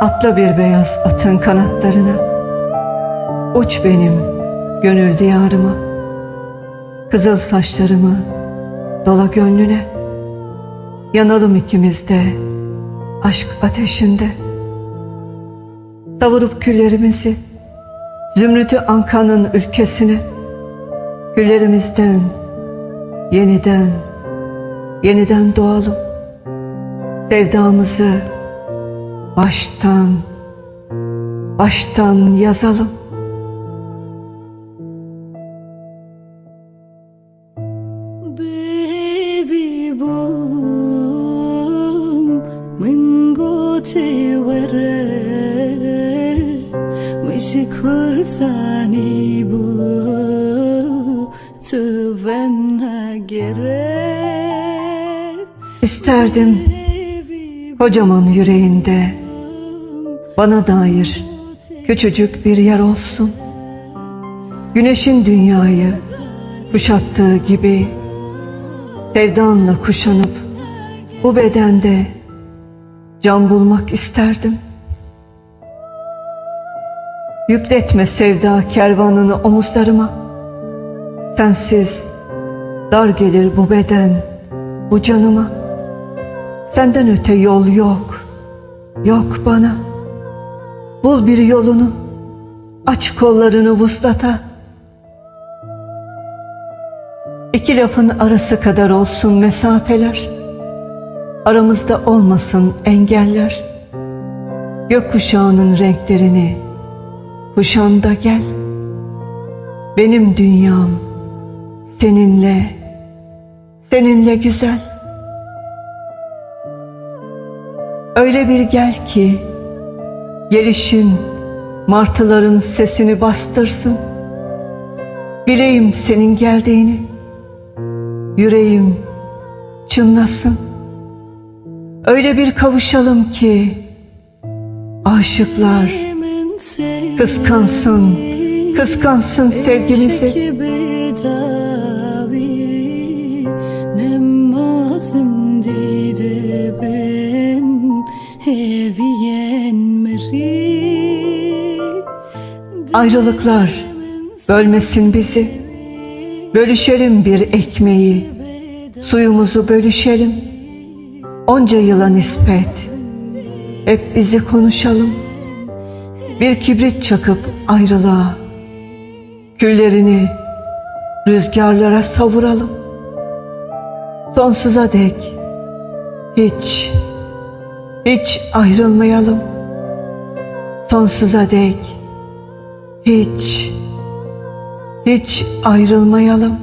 Atla bir beyaz atın kanatlarına. Uç benim gönül diyarıma. Kızıl saçlarımı dola gönlüne. Yanalım ikimiz de aşk ateşinde. Savurup küllerimizi Zümrütü Anka'nın ülkesine. Küllerimizden yeniden yeniden doğalım. Sevdamızı baştan, baştan yazalım. Baby boom, mingo çevre, mişi bu, tüvenha gerek. İsterdim kocaman yüreğinde bana dair küçücük bir yer olsun. Güneşin dünyayı kuşattığı gibi sevdanla kuşanıp bu bedende can bulmak isterdim. Yükletme sevda kervanını omuzlarıma. Sensiz dar gelir bu beden, bu canıma. Senden öte yol yok, yok bana. Bul bir yolunu, aç kollarını vuslata. İki lafın arası kadar olsun mesafeler. Aramızda olmasın engeller. Gökkuşağının renklerini kuşan da gel. Benim dünyam seninle, seninle güzel. Öyle bir gel ki Gelişin martıların sesini bastırsın. Bileyim senin geldiğini. Yüreğim çınlasın. Öyle bir kavuşalım ki aşıklar kıskansın, kıskansın sevgimizi. Ayrılıklar bölmesin bizi. Bölüşelim bir ekmeği, suyumuzu bölüşelim. Onca yıla nispet, hep bizi konuşalım. Bir kibrit çakıp ayrılığa, küllerini rüzgarlara savuralım. Sonsuza dek hiç, hiç ayrılmayalım. Sonsuza dek hiç, hiç ayrılmayalım.